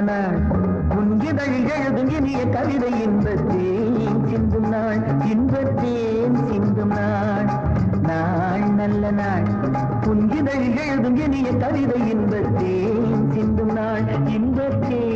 உன்கிதழ் எழுதும் இனிய கவிதை இன்பத்தேன் சிந்தும் நாள் இன்பத்தேன் சிந்தும் நாள். நாள் நல்ல நாள். உன்கிதழ் எழுதுங்க நீ கவிதை இன்பத்தேன் சிந்தும் நாள் இன்பத்தேன்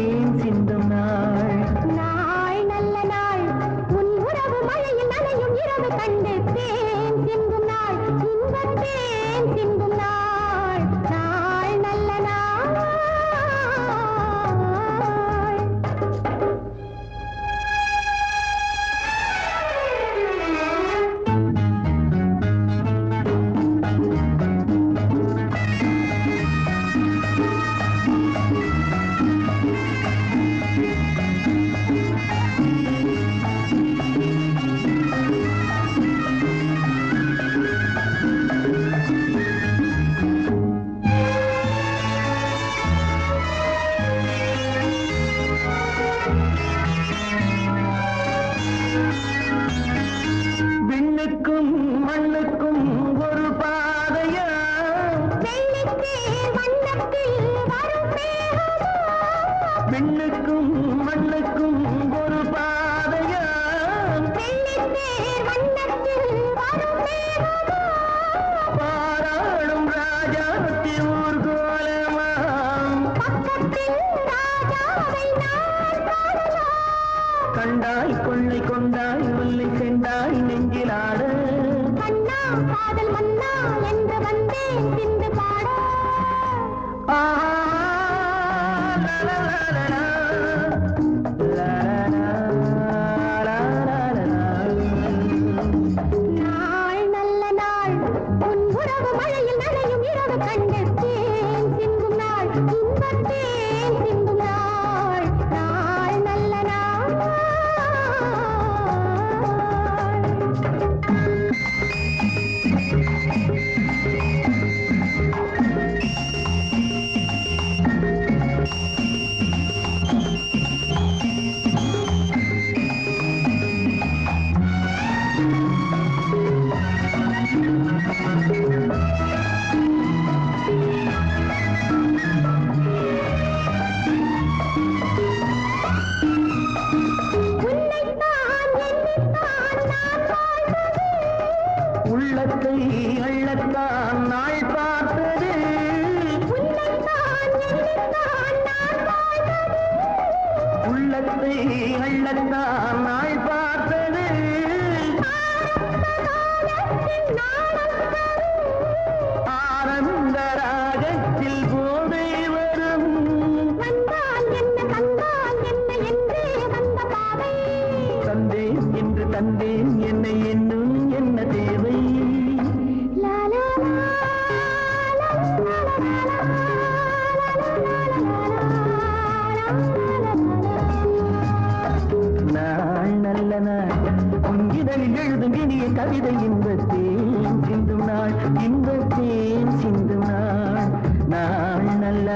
விண்ணுக்கும் மண்ணுக்கும் ஒரு பாதையா? விண்ணுக்கும் மண்ணுக்கும் ஒரு பாதையா? பாராளும் ராஜாத்தி காணலாம் கண்டாய் கொள்ளை கொண்டாய் முல்லை சென்றாய் நெஞ்சிலாட காதல் மன்னா என்று வந்தேன் சிந்து பாட. நாள் நல்ல நாள் உன் உறவு மழையில் நனையும் இரவு சிந்தும் நாள் சிந்தும் நாள். உள்ளத்தை அள்ளத்தான் நாள் பார்த்தது. உள்ளத்தை அள்ளத்தான் நாள் பார்த்தது. ஆனந்த ராகத்தில் போதை வரும். தந்தேன் என்று தந்தேன் என்னை என்ன இதழில் எழுதும் இனிய கவிதை இந்த தேன் சிந்தும் நாள் இந்த தேன் சிந்தும் நாள். நாள் நல்ல